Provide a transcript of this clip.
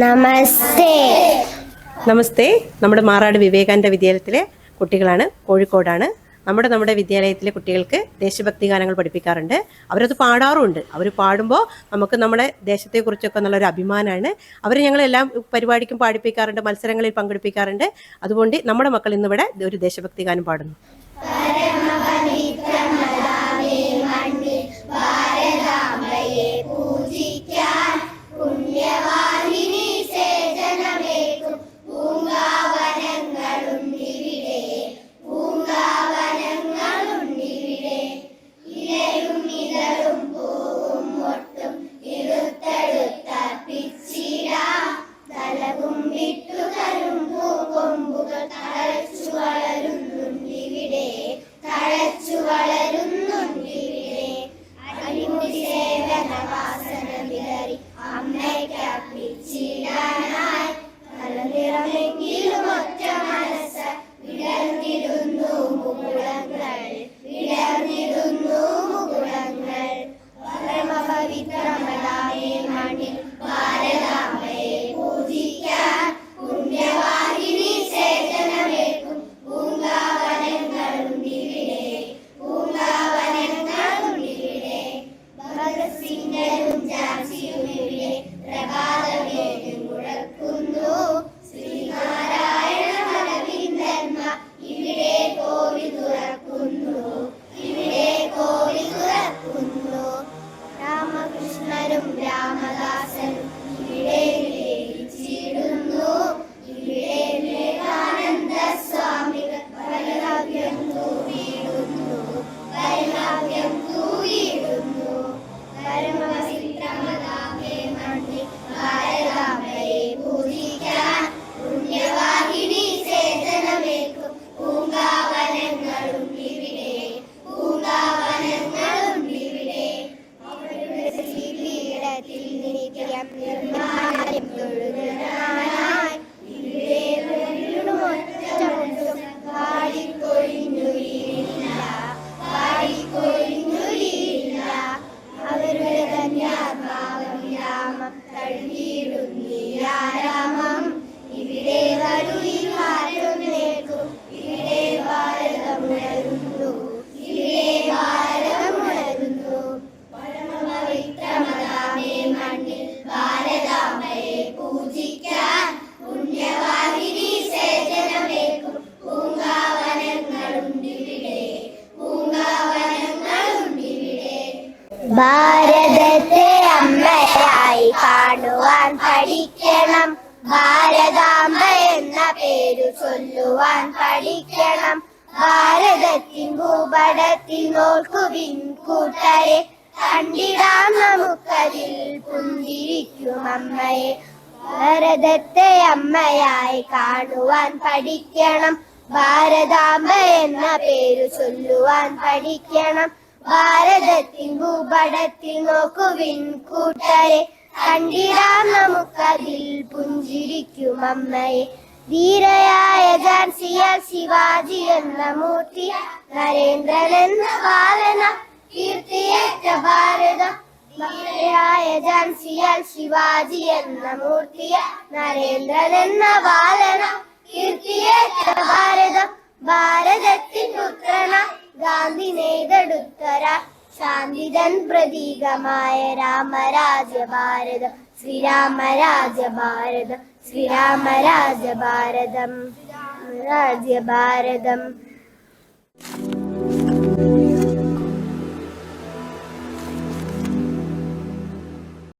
നമസ്തേ. നമസ്തേ. നമ്മുടെ മാറാട് വിവേകാനന്ദ വിദ്യാലയത്തിലെ കുട്ടികളാണ്. കോഴിക്കോടാണ്. നമ്മുടെ നമ്മുടെ വിദ്യാലയത്തിലെ കുട്ടികൾക്ക് ദേശഭക്തി ഗാനങ്ങൾ പഠിപ്പിക്കാറുണ്ട്. അവരത് പാടാറുമുണ്ട്. അവർ പാടുമ്പോൾ നമുക്ക് നമ്മുടെ ദേശത്തെക്കുറിച്ചൊക്കെ നല്ലൊരു അഭിമാനമാണ് അവർ ഞങ്ങളെല്ലാം പരിപാടിക്കും പാടിപ്പിക്കാറുണ്ട് മത്സരങ്ങളിൽ പങ്കെടുപ്പിക്കാറുണ്ട്. അതുകൊണ്ട് നമ്മുടെ മക്കൾ ഇന്നിവിടെ ഒരു ദേശഭക്തി ഗാനം പാടുന്നു. രാമകൃഷ്ണരും തഴുകിയിടുന്നീരാരാമം ഇവിടെ വരൂ ഈ കാറ്റും നേർക്കും ഇവിടെ ഭാരതമുണരുന്നു ഇവിടെ ഭാരതമുണരുന്നു പരമപവിത്രമതാമേ മണ്ണിൽ ഭാരതാമയെ പൂജിക്കാൻ പുണ്യവാഹിനി സേചനമേൽക്കും. പൂങ്കാവനങ്ങളുണ്ടിവിടെ. പൂങ്കാവനങ്ങളുണ്ടിവിടെ. ഭാരതത്തെ അമ്മയായി കാണുവാൻ പഠിക്കണം. ഭാരതാംബ എന്ന പേരു ചൊല്ലുവാൻ പഠിക്കണം. ഭാരതത്തിൻ ഭൂപടത്തിൽ നോക്കുവിൻ കൂട്ടരെ കണ്ടിടാം നമുക്കതിൽ പുന്തിരിക്കും അമ്മയെ. ഭാരതത്തെ അമ്മയായി കാണുവാൻ പഠിക്കണം. ഭാരതാംബ എന്ന പേരു ചൊല്ലുവാൻ പഠിക്കണം. ഭാരതത്തിൻ ഭൂപടത്തിൽ നോക്കുവിൻ കൂട്ടരെ. കണ്ടിടാം നമുക്കതിൽ പുഞ്ചിരിക്കും അമ്മയെ. ധീരയായ ജാൻസിയാൽ ശിവാജി എന്ന മൂർത്തി നരേന്ദ്രൻ എന്ന ബാലന കീർത്തിയേറ്റ ഭാരതം. ധീരയായ ജാൻസിയാൽ ശിവാജി എന്ന മൂർത്തിയ നരേന്ദ്രൻ എന്ന ബാലന കീർത്തിയേറ്റ ഭാരതം. ശാന്തിതൻ പ്രതീകമായ രാമരാജഭാരതം ശ്രീരാമരാജഭാരതം ശ്രീരാമരാജഭാരതം രാജ്യഭാരതം.